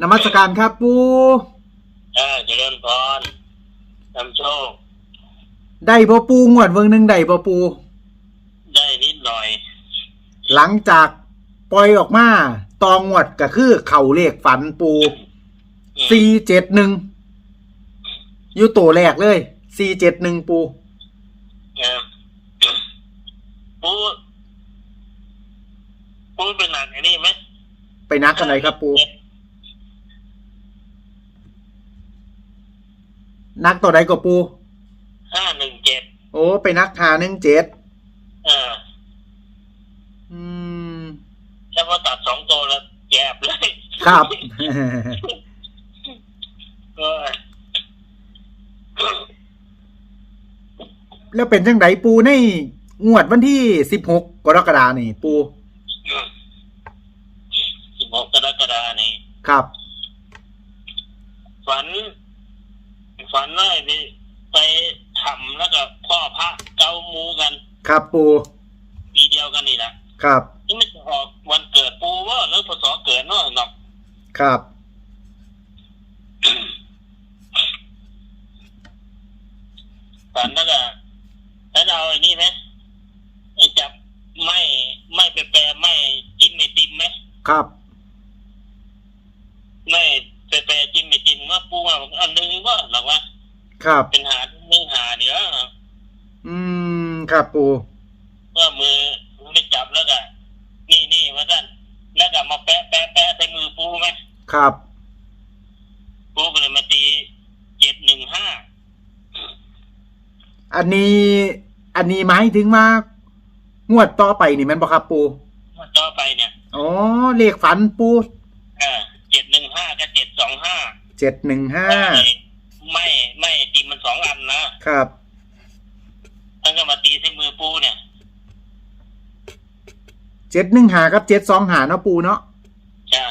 นมัสการครับปูเออเจริญพรนำโชค ได้บ่ปูงวดเวิงหนึ่งได้บ่ปู ได้นิดหน่อย หลังจากปล่อยออกมาตองงวดก็คือเข่าเลขฝันปูอืม สี่เจ็ดหนึ่งอยู่ตัวแรกเลยสี่เจ็ดหนึ่งปูเออปูปูเป็นหนักไอ้นี่ไหมไปนักกันไหนครับปู นักตัวใดก็ปู ห้าหนึ่งเจ็ดโอ้ไปนักหาหนึ่งเจ็ดเอออืมถ้าว่าตัดสองตัวแล้วแยบเลยครับ เออแล้วเป็นจังไดปูในงวดวันที่สิบหกกรกฎานี่ ปูสิบหกกรกฎานี่ครับ ฝัน ฝันว่าไปไปทำแล้วก็พ่อพระเกาหมูกัน ครับปูปีเดียวกันนี่แหละครับ นี่ไม่จะออกวันเกิดปูว่าหรือพศเกิดเนาะหนอกครับ ฝันแล้วก็แล้วเราไอ้นี่ไหมไอ้จับไม่ไม่ไปแปรไม่จิ้มไม่ติมไหม ครับ ไม่ไปแปรจิ้มไม่ติมว่าปูว่าอันหนึงว่าหรอกว่า ครับ เป็นหาหนึ่งหาเดี๋ยวอืม ครับปูว่ามือไม่จับแล้วก็นี่นี่ว่าท่านแล้วก็มาแปะแปะแปะใส่มือปูไหมครับปูก็เลยมาตีเจ็ดหนึ่งห้าอันนี้ อันนี้หมายถึงว่างวดต่อไปนี่แมันบ่ครับปูต่อไปเนี่ยอ๋อเลขฝันปูเออเจ็ดหนึ่งห้ากับเจ็ดสองห้าเจ็ดหนึ่งห้าไม่ ไม่ตีมันสองอันนะครับแล้วก็มาตีใส่มือปูเนี่ยเจ็ดหนึ่งหากับเจ็ดสองหาเนาะปูเนาะจ้ะ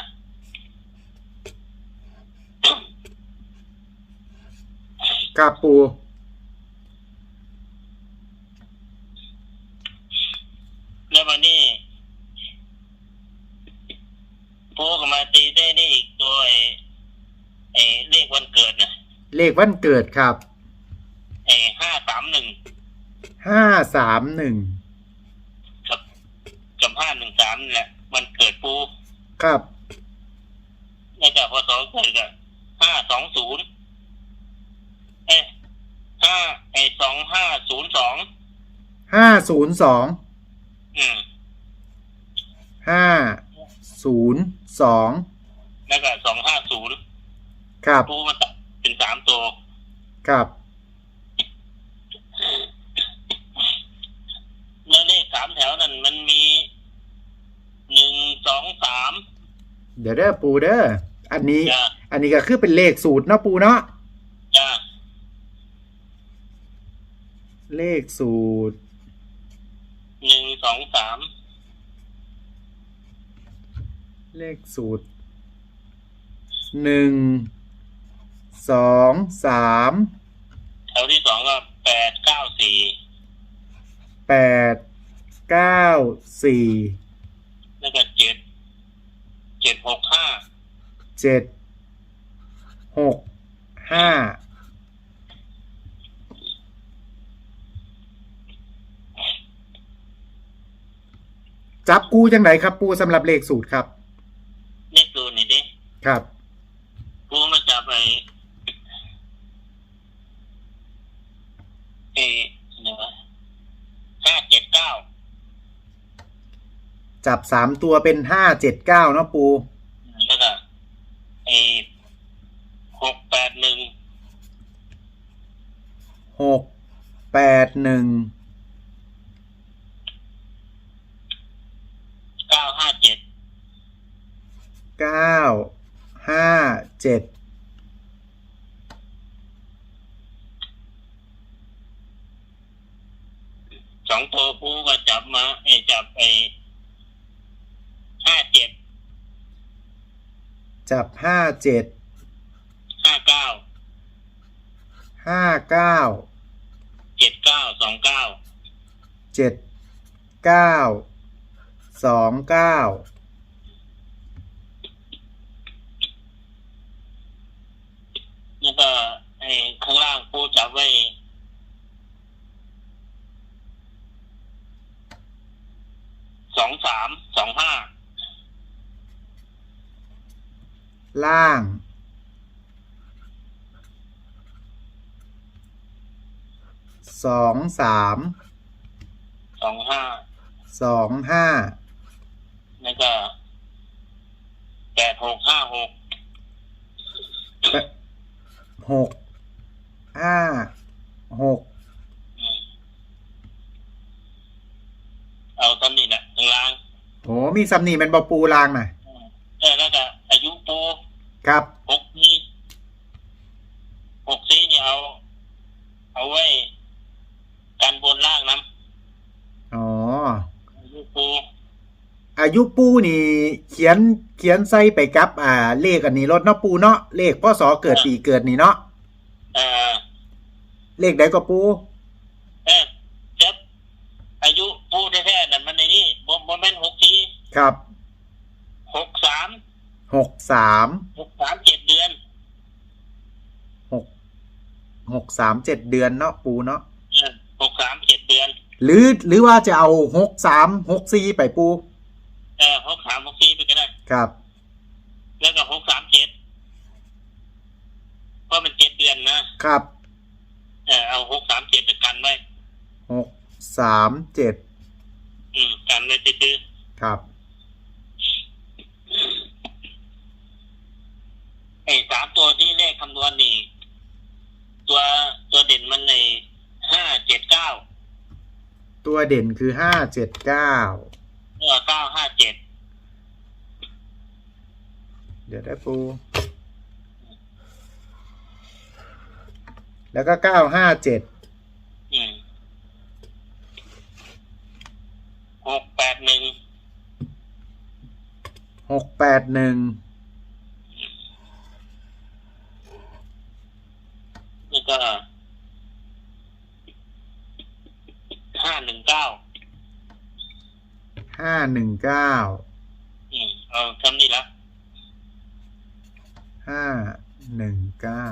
ครับปู แล้ววันนี้ปูก็มาตีได้นี่อีกตัวไอ้ไอ้เลขวันเกิดนะ เลขวันเกิดครับไอ้ห้าสามหนึ่งห้าสามหนึ่งกับกับห้าหนึ่งสามนี่แหละวันเกิดปูครับแล้วก็พศเกิดก็ห้าสองศูนย์เอ้ห้าไอ้สองห้าศูนย์สองห้าศูนย์สองอืมห้าศูนย์สองแล้วก็สองห้าศูนย์ครับปูมาตัดเป็นสามตัว ครับ แล้วเลขสามแถวนั้นมันมีหนึ่งสองสามเดี๋ยวเด้อปูเด้ออันนี้ จ้ะอันนี้ก็คือเป็นเลขสูตรเนาะปูเนาะจ้าเลขสูตรหนึ่งสองสามเลขสูตรหนึ่งสองสาม แถวที่สองก็แปดเก้าสี่แปดเก้าสี่แล้วก็เจ็ดเจ็ดหกห้าเจ็ดหกห้าจับกูจังไหนครับปูสำหรับเลขสูตรครับ เลขตัวนี่ดิครับ ปูมาจับไปเอเนวะห้าเจ็ดเก้า จับสามตัวเป็นห้าเจ็ดเก้าเนาะปู แล้วก็เอหกแปดหนึ่งหกแปดหนึ่งเก้าห้าเจ็ดเก้าห้าเจ็ดสองตัวปูก็จับมาไอจับไอ ห้าเจ็ดจับห้าเจ็ดห้าเก้าห้าเก้าเจ็ดเก้าสองเก้าเจ็ดเก้าสองเก้าแล้วก็ไอ้ ล่าง สองสาม สองห้าสองห้า แล้วก็แปดหกห้าหกหก ห้า หก อืมเอาตำหนิแหละข้างล่างโห มีสำนีเป็นบอปูลางน่ะอืมเออแล้วก็อายุปู ครับหกนี่หกซี่นี่เอา เอาไว้กันบนล่างน้อ๋อำอายุปูอายุปูนี่ เขียนเขียนใส่ไปกับ อ่า เลขอันนี้รถเนาะปูเนาะเลขพ่อสอเกิดปีเกิดนี่เนาะเอ่อเลขใดก็ปูเออเจ็บอายุปูแท้ๆนั่นมันในนี่บ่บ่แม่นหกสี่ครับหกสาม หกสามหกสามเจ็ดเดือนหกหกสามเจ็ดเดือนเนาะปูเนาะเออหกสามเจ็ดเดือน หรือหรือว่าจะเอาหกสามหกสี่ไปปูเออหกสามหกสี่ไปก็ได้ ครับ แล้วก็หกสามเจ็ดเพราะมันเจ็ดเดือนนะครับเออเอาหกสามเจ็ดไปกันไว้หกสามเจ็ดอืมกันไว้ตื้อครับ ๆ ไอ้สามตัวที่เลขคำนวณนี่ ตัวตัวเด่นมันในห้าเจ็ดเก้าตัวเด่นคือห้าเจ็ดเก้าเออเก้าห้าเจ็ดเดี๋ยวได้ปู แล้วก็เก้าห้าเจ็ดอืมหกแปดหนึ่งหกแปดหนึ่ง แล้วก็ห้าหนึ่งเก้า ห้าหนึ่งเก้าอืมเอาคำนี้ละห้าหนึ่งเก้า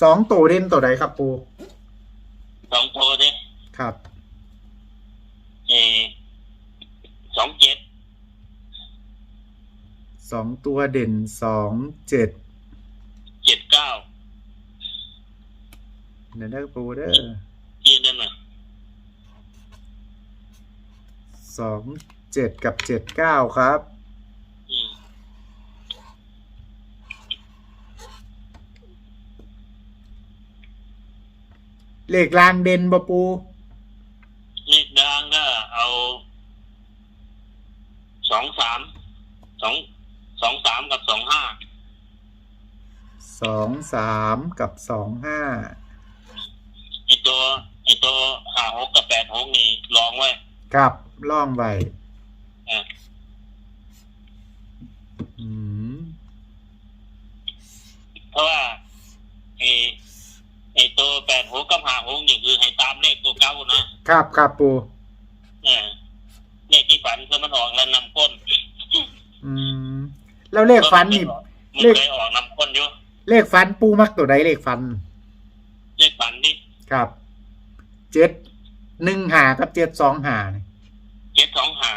สองตัวเด่นตัวใดครับปูสองตัวเนี่ยครับเออสองเจ็ดสองตัวเด่นสองเจ็ด เจ็ดเก้า เดี๋ยวได้ปูเด้อที่นั่นน่ะสองเจ็ดกับเจ็ดเก้าครับ อืมเลขลางเด่นบปู เลขดังก็เอาสองสามสองสองสามกับสองห้า สองสามกับสองห้าไอตัวไอตัว ห้าหกกับแปดหกนี่ลองไว้กับล่องไว้อะอืมเพราะว่าไอไอตัวแปดหกกับห้าหกนี่คือให้ตามเลขตัวเก้านะครับครับปูเออเลขที่ฝันคือมันออกแล้วนำก้นอืม แล้วเลขฟันนี่ มันเลข เคยออกนำก้นอยู่เลขฟันปูมักตัวใดเลขฟัน เลขฝันที่ครับเจ็ด หนึ่งหากับเจ็ดสองหานี่เจ็ดสองห้า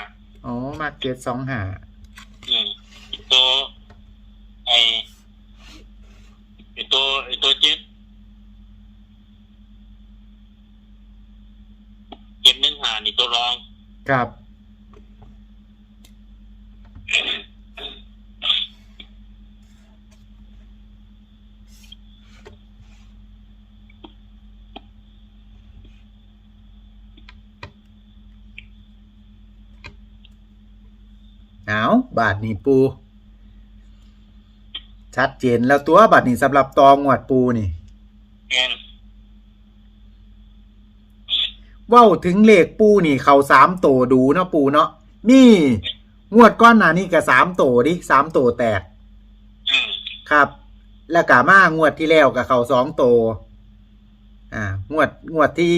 อ๋อมักเจ็ดสองหาอืมตัวไอไอตัวไอตัวเจ็ดเจ็ดหนึ่งหานี่ตัวรองครับ เอาบาทนี่ปู ชัดเจนแล้วตัวบาทนี่สำหรับตองวดปูนี่แอนเว้าถึงเลขปูนี่เขาสามโตดูเนาะปูเนาะนี่ งวดก้อนหน้านี่ก็สามโตดิสามโตแตก อืมครับ แล้วกามางวดที่แล้วกับเขาสองโต อ่างวดงวดที่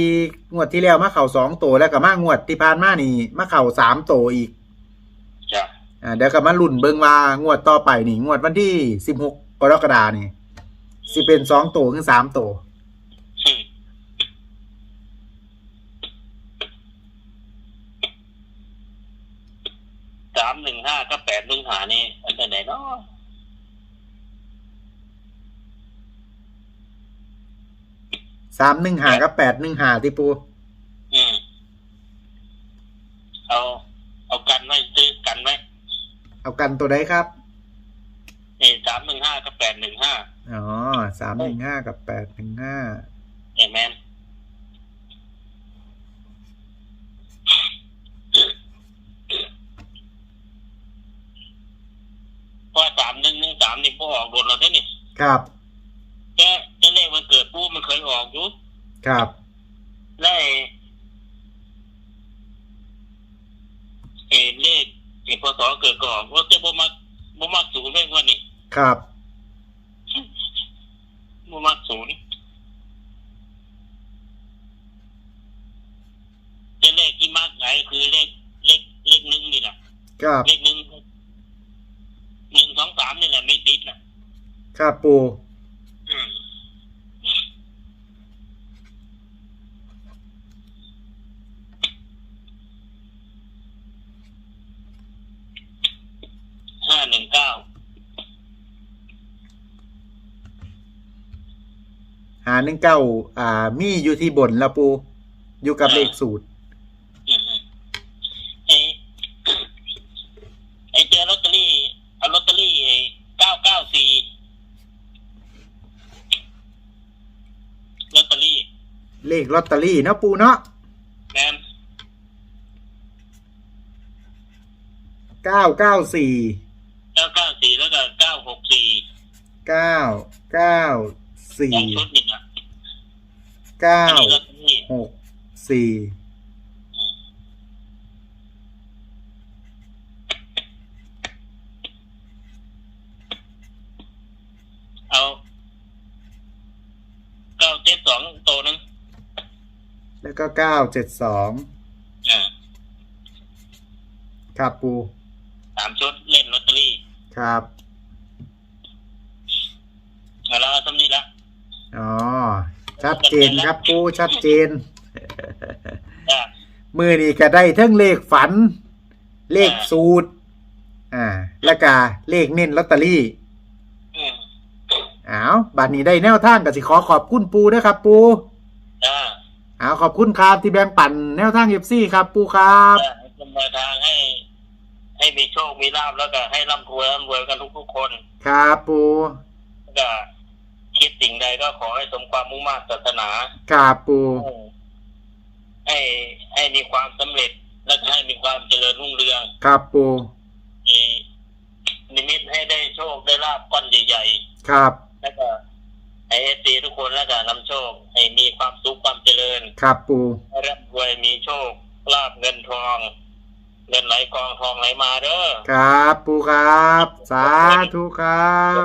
งวดที่แล้วมาเข่าสองโตแล้วก็มางวดที่ผ่านมานี่มาเข่าสามโตอีก อ่าเดี๋ยวก็มาลุ้นเบิ่งว่างวดต่อไปนี่งวดวันที่สิบหกกรกฎานี่สิเป็นสองตัวหรือสามตัวสามหนึ่งห้าก็แปดหนึ่งหานี่อันไหนเนาะสามหนึ่งหากับแปดหนึ่งหาที่ปู อืมเอา เอากันไว้ซื้อกันไว้ เอา กันตัวใดครับนี่สามหนึ่งห้าก็แปดหนึ่งห้าอ๋อสามหนึ่งห้ากับแปดหนึ่งห้าเห็นไหมนเพราะสามหนึ่งหนึ่งสามนี่พวกออกโดนเราได้นี่ครับ แต่แต่เลขวันเกิดปูมันเคยออกอยู่ครับ ได้เออเล ขเออพศเกิดก็ออกว่าจะบ่มักบ่มักศูนย์ไว้วันนี้ครับบ่มักศูนย์จะเลขที่มักไหนคือเลขเลขเลขหนึ่งนี่แหละครับเลขหนึ่งหนึ่งสองสามนี่แหละไม่ติดนะครับปู อืมห้าหนึ่งเก้า หาหนึ่งเก้าอ่า มีอยู่ที่บนแล้วปู อยู่กับเลขสูตร อืมอืมไอ้ไอ้เจอลอตเตอรี่เอาลอตเตอรี่เก้าเก้าสี่ลอตเตอรี่เลขลอตเตอรี่เนาะปูเนาะแมนเก้าเก้าสี่เก้าเก้าสี่แล้วก็เก้าหกสี่เก้าเก้าสี่ สองชุดนี่นะ เก้าอันนี้ลอตเตอรี่หกสี่เอาเก้าเจ็ดสองตัวหนึงแล้วก็เก้าเจ็ดสองอ่าครับปูสามชุดเล่นลอตเตอรี่ครับ เอาแล้วทำนี่ละ อ๋อ ชัดเจนครับปูชัดเจน อ่ามือนี้ก็ได้ทั้งเลขฝัน เลขสูตร อ่า แล้วก็เลขเน้นลอตเตอรี่อืมอ้าวบัดนี้ได้แนวทางก็สิขอขอบคุณปูนะครับ ปูอ่าอ้าวขอบคุณครับที่แบ่งปันแนวทางเอฟซีครับปูครับ อ่าให้เป็นแนวทางให้ ให้มีโชค มีลาบแล้วก็ให้ร่ำรวยร่ำรวยกันทุกๆคน ครับปู แล้วก็ คิดสิ่งใดก็ขอให้สมความมุ่งมั่นศาสนาครับปูให้ให้มีความสำเร็จและก็ให้มีความเจริญรุ่งเรืองครับปูมีนิมิตให้ได้โชคได้ลาบก้อนใหญ่ครับๆแล้วก็ให้เอฟซีทุกคนแล้วก็นำโชค ให้มีความสุขความเจริญ ครับปูให้ร่ำรวยมีโชคลาบเงินทอง เงินไหลกองทองไหลมาเด้อ ครับ ปูครับ สาธุครับ